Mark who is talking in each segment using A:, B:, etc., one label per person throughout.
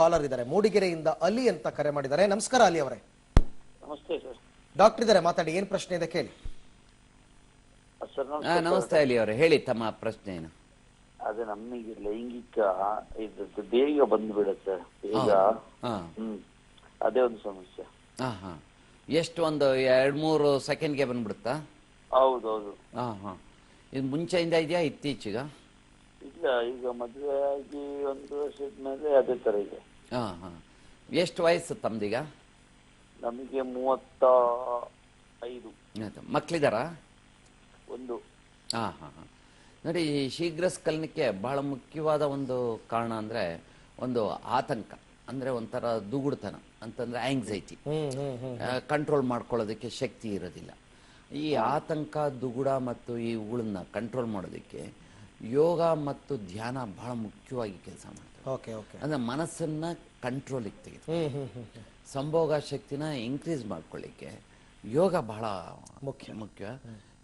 A: Collar ಇದ್ದಾರೆ. ಮೂಡಿಗೆರೆಯಿಂದ ಅಲಿ ಅಂತ ಕರೆ ಮಾಡಿದ್ದಾರೆ. ನಮಸ್ಕಾರ ಅಲಿ ಅವರೇ.
B: ನಮಸ್ತೆ ಸರ್.
A: ಡಾಕ್ಟರ್ ಇದ್ದಾರೆ ಮಾತಾಡಿ. ಏನ್ ಪ್ರಶ್ನೆ ಇದೆ ಕೇಳಿ.
B: ಸರ್ ನಮಸ್ತೆ
C: ನಮಸ್ತೆ ಅಲಿ ಅವರೇ. ಹೇಳಿ ತಮ್ಮ ಪ್ರಶ್ನೆ ಏನು?
B: ಅದೇ ನಮಗೆ ಲೈಂಗಿಕ ಇದ್ದದ್ದು ಬೇಗ ಬಂದ್ಬಿಡುತ್ತೆ ಈಗ
C: ಹಾ.
B: ಹ್ಮ್ ಅದೇ ಒಂದು ಸಮಸ್ಯೆ.
C: ಹಾ ಹಾ. ಎಷ್ಟು ಒಂದು ಎರಡ್ ಮೂರು ಸೆಕೆಂಡ್ಗೆ ಬಂದ್ಬಿಡುತ್ತಾ?
B: ಹೌದೌದು.
C: ಹಾ ಹಾ. ಇದು ಮುಂಚೆಯಿಂದ ಇದೆಯಾ ಇತ್ತೀಚೆಗ?
B: ಇಲ್ಲ ಈಗ ಮದುವೆ ಆಗಿ ಒಂದು ವರ್ಷದ ಮೇಲೆ ಅದೇ ತರ ಇದೆ.
C: ಹಾ ಹಾ. ಎಷ್ಟು ವಯಸ್ಸು ತಮ್ದೀಗ?
B: ನಮಗೆ ಮೂವತ್ತ ಐದು
C: ಆಯ್ತು. ಮಕ್ಳಿದಾರಾ?
B: ಒಂದು.
C: ಹಾ ಹಾ ಹಾ. ನೋಡಿ ಈ ಶೀಘ್ರ ಸ್ಖಲನಕ್ಕೆ ಬಹಳ ಮುಖ್ಯವಾದ ಒಂದು ಕಾರಣ ಅಂದ್ರೆ ಒಂದು ಆತಂಕ. ಅಂದ್ರೆ ಒಂಥರ ದುಗುಡ್ತನ ಅಂತಂದ್ರೆ ಆಂಗ್ಸೈಟಿ
A: ಹ್ಮ್ ಹ್ಮ್ ಹ್ಮ್
C: ಕಂಟ್ರೋಲ್ ಮಾಡ್ಕೊಳ್ಳೋದಕ್ಕೆ ಶಕ್ತಿ ಇರೋದಿಲ್ಲ. ಈ ಆತಂಕ ದುಗುಡ ಮತ್ತು ಈ ಉಗುಳನ್ನ ಕಂಟ್ರೋಲ್ ಮಾಡೋದಕ್ಕೆ ಯೋಗ ಮತ್ತು ಧ್ಯಾನ ಬಹಳ ಮುಖ್ಯವಾಗಿ ಕೆಲಸ ಮಾಡ್ತಾರೆ
A: ಓಕೆ ಓಕೆ
C: ಅಂದ್ರೆ ಮನಸ್ಸನ್ನ ಕಂಟ್ರೋಲಿಗೆ ತೆಗೆದು. ಸಂಭೋಗ ಶಕ್ತಿನ ಇನ್ಕ್ರೀಸ್ ಮಾಡ್ಕೊಳ್ಳಿಕ್ಕೆ ಯೋಗ ಬಹಳ
A: ಮುಖ್ಯ.
C: ಮುಖ್ಯ.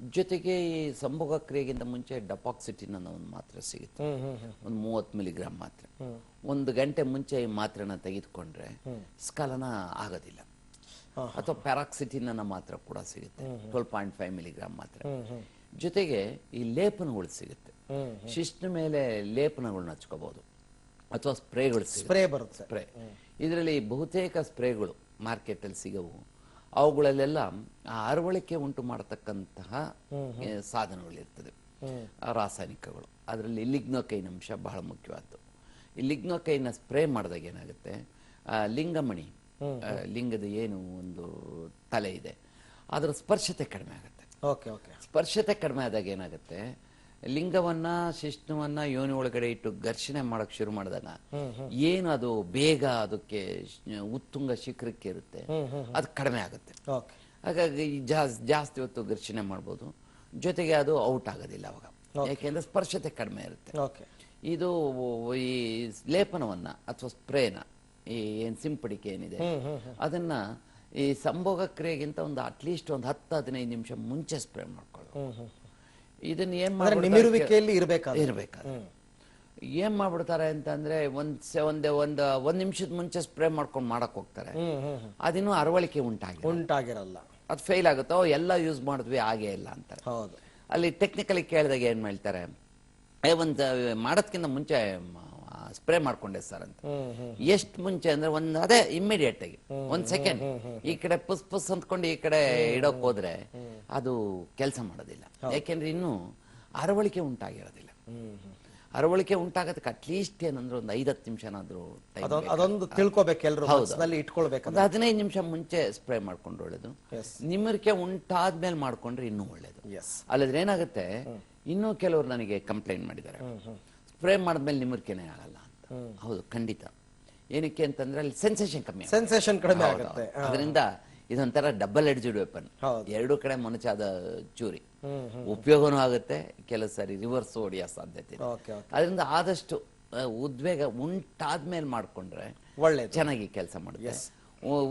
C: ಜೊತೆಗೆ ಈ ಸಂಭೋಗ ಕ್ರಿಯೆಗಿಂತ ಮುಂಚೆ ಡಪಾಕ್ಸಿಟಿನ್ ಅನ್ನೋ ಒಂದು ಮಾತ್ರೆ ಸಿಗುತ್ತೆ. ಒಂದು ಮೂವತ್ತು ಮಿಲಿಗ್ರಾಮ್ ಮಾತ್ರೆ. ಒಂದು ಗಂಟೆ ಮುಂಚೆ ಈ ಮಾತ್ರೆನ ತೆಗೆದುಕೊಂಡ್ರೆ ಸ್ಕಲನ ಆಗೋದಿಲ್ಲ. ಅಥವಾ ಪ್ಯಾರಾಕ್ಸಿಟಿನ್ ಅನ್ನೋ ಮಾತ್ರೆ ಕೂಡ ಸಿಗುತ್ತೆ. ಟ್ವೆಲ್ ಪಾಯಿಂಟ್ ಫೈವ್ ಮಿಲಿಗ್ರಾಮ್ ಮಾತ್ರೆ. ಜೊತೆಗೆ ಈ ಲೇಪನಗಳು ಸಿಗುತ್ತೆ. ಶಿಶ್ನ ಮೇಲೆ ಲೇಪನಗಳನ್ನ ಹಚ್ಕೋಬಹುದು ಅಥವಾ ಸ್ಪ್ರೇಗಳು
A: ಸ್ಪ್ರೇ ಬರುತ್ತೆ.
C: ಸ್ಪ್ರೇ. ಇದರಲ್ಲಿ ಬಹುತೇಕ ಸ್ಪ್ರೇಗಳು ಮಾರ್ಕೆಟಲ್ಲಿ ಸಿಗವು. ಅವುಗಳಲ್ಲೆಲ್ಲ ಆ ಅರವಳಿಕೆ ಉಂಟು ಮಾಡತಕ್ಕಂತಹ ಸಾಧನಗಳಿರ್ತದೆ. ರಾಸಾಯನಿಕಗಳು. ಅದರಲ್ಲಿ ಲಿಗ್ನೋಕೈನ್ ಅಂಶ ಬಹಳ ಮುಖ್ಯವಾದ್ದು. ಈ ಲಿಗ್ನೋಕೈನ ಸ್ಪ್ರೇ ಮಾಡಿದಾಗ ಏನಾಗುತ್ತೆ? ಆ ಲಿಂಗಮಣಿ ಲಿಂಗದ ಏನು ಒಂದು ತಲೆ ಇದೆ ಅದರ ಸ್ಪರ್ಶತೆ ಕಡಿಮೆ ಆಗುತ್ತೆ.
A: Okay okay.
C: ಸ್ಪರ್ಶತೆ ಕಡಿಮೆ ಆದಾಗ ಏನಾಗುತ್ತೆ? ಲಿಂಗವನ್ನ ಶಿಷ್ಣುವನ್ನ ಯೋನಿ ಒಳಗಡೆ ಇಟ್ಟು ಘರ್ಷಣೆ ಮಾಡಕ್ ಶುರು ಮಾಡಿದಾಗ ಏನು ಅದು ಬೇಗ ಅದಕ್ಕೆ ಉತ್ತುಂಗ ಶಿಖರಕ್ಕೆ ಇರುತ್ತೆ ಅದು ಕಡಿಮೆ ಆಗುತ್ತೆ. ಹಾಗಾಗಿ ಜಾಸ್ತಿ ಹೊತ್ತು ಘರ್ಷಣೆ ಮಾಡ್ಬೋದು. ಜೊತೆಗೆ ಅದು ಔಟ್ ಆಗೋದಿಲ್ಲ ಅವಾಗ. ಯಾಕೆಂದ್ರೆ ಸ್ಪರ್ಶತೆ ಕಡಿಮೆ ಇರುತ್ತೆ. ಇದು ಈ ಲೇಪನವನ್ನ ಅಥವಾ ಸ್ಪ್ರೇನ ಈ ಏನ್ ಸಿಂಪಡಿಕೆ ಏನಿದೆ ಅದನ್ನ ಈ ಸಂಭೋಗ ಕ್ರಿಯೆಗಿಂತ ಒಂದು ಅಟ್ಲೀಸ್ಟ್ ಒಂದು ಹತ್ತು ಹದಿನೈದು ನಿಮಿಷ ಮುಂಚೆ ಸ್ಪ್ರೇ ಮಾಡ್ಕೊಳ್ಳೋದು. ಇದನ್ನ ಏನ್
A: ನಿಮಿರುವಿಕೆಯಲ್ಲಿ ಇರಬೇಕಾದ್ರೆ.
C: ಇರಬೇಕಾದ್ರೆ. ಏನ್ ಮಾಡ್ಬಿಡ್ತಾರೆ ಅಂತಂದ್ರೆ ಒಂದ್ ಒಂದೇ ಒಂದ್ ಒಂದ್ ಒಂದ್ ನಿಮಿಷದ ಮುಂಚೆ ಸ್ಪ್ರೇ ಮಾಡ್ಕೊಂಡು ಮಾಡಕ್ ಹೋಗ್ತಾರೆ. ಅದಿನ್ನು ಅರವಳಿಕೆ ಉಂಟಾಗಿ
A: ಉಂಟಾಗಿರಲ್ಲ.
C: ಅದು ಫೇಲ್ ಆಗುತ್ತೋ ಎಲ್ಲ ಯೂಸ್ ಮಾಡಿದ್ವಿ ಹಾಗೆ ಇಲ್ಲ ಅಂತ
A: ಹೌದು.
C: ಅಲ್ಲಿ ಟೆಕ್ನಿಕಲಿ ಕೇಳಿದಾಗ ಏನ್ ಹೇಳ್ತಾರೆ ಏ ಒಂದ್ ಮಾಡೋದ್ಕಿಂತ ಮುಂಚೆ ಸ್ಪ್ರೇ ಮಾಡ್ಕೊಂಡೆ ಸರ್ ಅಂತ. ಎಷ್ಟು ಮುಂಚೆ ಅಂದ್ರೆ ಒಂದ್ ಅದೇ ಇಮ್ಮಿಡಿಯೇಟ್ ಆಗಿ. ಒಂದ್ ಸೆಕೆಂಡ್ ಈ ಕಡೆ ಪುಸ್ ಪುಸ್ ಅಂದ್ಕೊಂಡು ಈ ಕಡೆ ಇಡೋಕ್ ಹೋದ್ರೆ ಅದು ಕೆಲಸ ಮಾಡೋದಿಲ್ಲ. ಯಾಕೆಂದ್ರೆ ಇನ್ನು ಅರವಳಿಕೆ ಉಂಟಾಗಿರೋದಿಲ್ಲ. ಅರವಳಿಕೆ ಉಂಟಾಗೋದಕ್ಕೆ ಅಟ್ಲೀಸ್ಟ್ ಏನಂದ್ರೆ ಒಂದು ಐದತ್ತು ನಿಮಿಷನಾದ್ರೂ
A: ಅದೊಂದು
C: ಬೇಕು.
A: ಅದೊಂದು ತಿಳ್ಕೊಬೇಕು. ಮನಸ್ಸಿನಲ್ಲಿ ಇಟ್ಕೊಳ್ಬೇಕು
C: ಒಂದು ಹದಿನೈದು ನಿಮಿಷ ಮುಂಚೆ ಸ್ಪ್ರೇ ಮಾಡ್ಕೊಂಡು ಒಳ್ಳೇದು. ನಿಮ್ಮರಿಕೆ ಉಂಟಾದ್ಮೇಲೆ ಮಾಡ್ಕೊಂಡ್ರೆ ಇನ್ನೂ ಒಳ್ಳೇದು. ಅಲ್ಲದ್ರೆ ಏನಾಗುತ್ತೆ? ಇನ್ನೂ ಕೆಲವರು ನನಗೆ ಕಂಪ್ಲೇಂಟ್ ಮಾಡಿದ್ದಾರೆ. ಸ್ಪ್ರೇ ಮಾಡಿದ್ಮೇಲೆ ನಿಮ್ಮರಿಕೆನೇ ಆಗಲ್ಲ. ಹೌದು ಖಂಡಿತ. ಏನಕ್ಕೆ ಅಂತಂದ್ರೆ ಅಲ್ಲಿ ಸೆನ್ಸೇಷನ್ ಕಮ್ಮಿ.
A: ಸೆನ್ಸೇಷನ್ ಕಡಿಮೆ ಆಗುತ್ತೆ.
C: ಅದರಿಂದ ಇದೊಂಥರ ಡಬಲ್ ಎಡ್ಜ್ಡ್ ವೆಪನ್ ಎರಡು ಕಡೆ ಮೊನಚಾದ ಚೂರಿ. ಉಪಯೋಗನೂ ಆಗುತ್ತೆ ಕೆಲವು ಸಾರಿ ರಿವರ್ಸ್ ಹೊಡೆಯೋ ಸಾಧ್ಯತೆ ಇದೆ. ಅದರಿಂದ ಆದಷ್ಟು ಉದ್ವೇಗ ಉಂಟಾದ್ಮೇಲೆ ಮಾಡ್ಕೊಂಡ್ರೆ
A: ಒಳ್ಳೆ
C: ಚೆನ್ನಾಗಿ ಕೆಲಸ ಮಾಡುತ್ತೆ.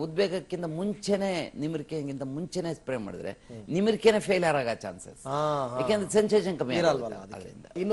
C: ಉದ್ವೇಗಕ್ಕಿಂತ ಮುಂಚೆನೆ ನಿಮಿರಿಕೆಗಿಂತ ಮುಂಚೆನೆ ಸ್ಪ್ರೇ ಮಾಡಿದ್ರೆ ನಿಮಿರಿಕೆನೆ ಫೇಲ್ಯರ್ ಆಗೋ ಚಾನ್ಸಸ್ ಯಾಕೆಂದ್ರೆ ಸೆನ್ಸೇಷನ್ ಕಮ್ಮಿ ಅದರಿಂದ.